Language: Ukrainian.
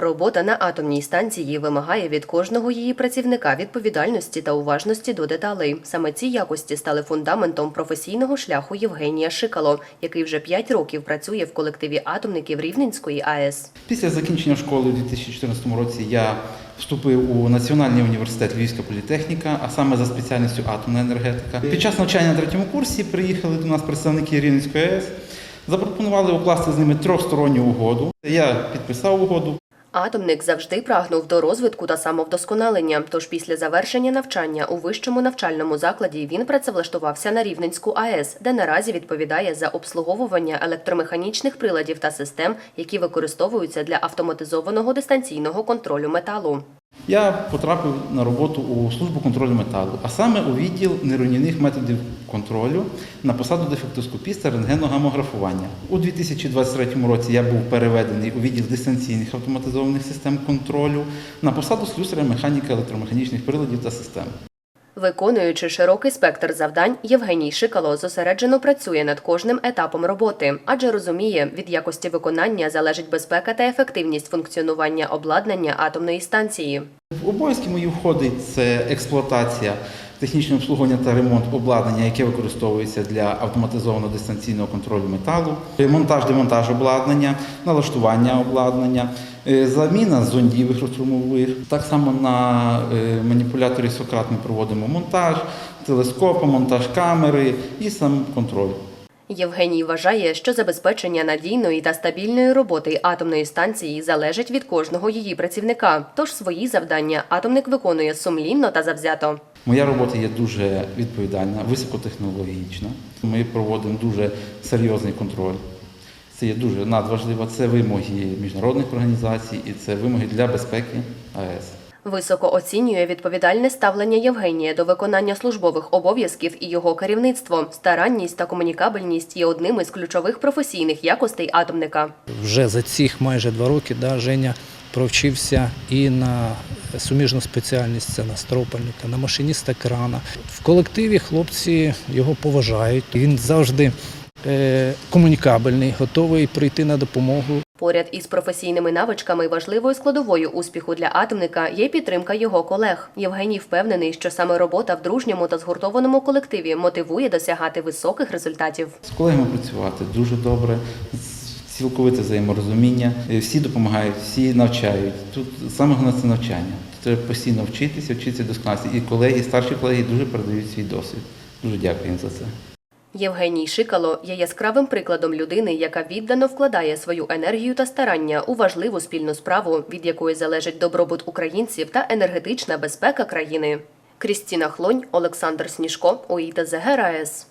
Робота на атомній станції вимагає від кожного її працівника відповідальності та уважності до деталей. Саме ці якості стали фундаментом професійного шляху Євгенія Шикало, який вже 5 років працює в колективі атомників Рівненської АЕС. Після закінчення школи у 2014 році я вступив у Національний університет Львівська політехніка, а саме за спеціальністю атомна енергетика. Під час навчання на третьому курсі приїхали до нас представники Рівненської АЕС, запропонували укласти з ними трьохсторонню угоду. Я підписав угоду. Атомник завжди прагнув до розвитку та самовдосконалення. Тож після завершення навчання у вищому навчальному закладі він працевлаштувався на Рівненську АЕС, де наразі відповідає за обслуговування електромеханічних приладів та систем, які використовуються для автоматизованого дистанційного контролю металу. Я потрапив на роботу у службу контролю металу, а саме у відділ неруйнівних методів контролю на посаду дефектоскопіста рентгеногамографування. У 2023 році я був переведений у відділ дистанційних автоматизованих систем контролю на посаду слюсаря механіка електромеханічних приладів та систем. Виконуючи широкий спектр завдань, Євгеній Шикало зосереджено працює над кожним етапом роботи, адже розуміє, від якості виконання залежить безпека та ефективність функціонування обладнання атомної станції. В обов'язки мої входить це експлуатація, технічне обслуговування та ремонт обладнання, яке використовується для автоматизованого дистанційного контролю металу, монтаж, демонтаж обладнання, налаштування обладнання, е, заміна зондів розструмових. Так само на е, маніпуляторі Сократ ми проводимо монтаж, телескопа, монтаж камери і сам контроль. Євгеній вважає, що забезпечення надійної та стабільної роботи атомної станції залежить від кожного її працівника. Тож свої завдання атомник виконує сумлінно та завзято. Моя робота є дуже відповідальна, високотехнологічна. Ми проводимо дуже серйозний контроль. Це є дуже надважливо. Це вимоги міжнародних організацій і це вимоги для безпеки АЕС. Високо оцінює відповідальне ставлення Євгенія до виконання службових обов'язків і його керівництво. Старанність та комунікабельність є одним із ключових професійних якостей атомника. Вже за цих майже два роки да, Женя провчився і на суміжну спеціальність це на стропальника, на машиніста крана. В колективі хлопці його поважають. Він завжди е, комунікабельний, готовий прийти на допомогу. Поряд із професійними навичками важливою складовою успіху для атомника є підтримка його колег. Євгеній впевнений, що саме робота в дружньому та згуртованому колективі мотивує досягати високих результатів. З колегами працювати дуже добре, цілковите взаєморозуміння. Е, Всі допомагають, всі навчають. Тут саме головне це навчання. Тут треба постійно вчитися, вчитися досконалості. І колеги, і старші колеги дуже передають свій досвід. Дуже дякую їм за це. Євгеній Шикало є яскравим прикладом людини, яка віддано вкладає свою енергію та старання у важливу спільну справу, від якої залежить добробут українців та енергетична безпека країни. Крістіна Хлонь, Олександр Сніжко, ОІТЗ ГРАЕС.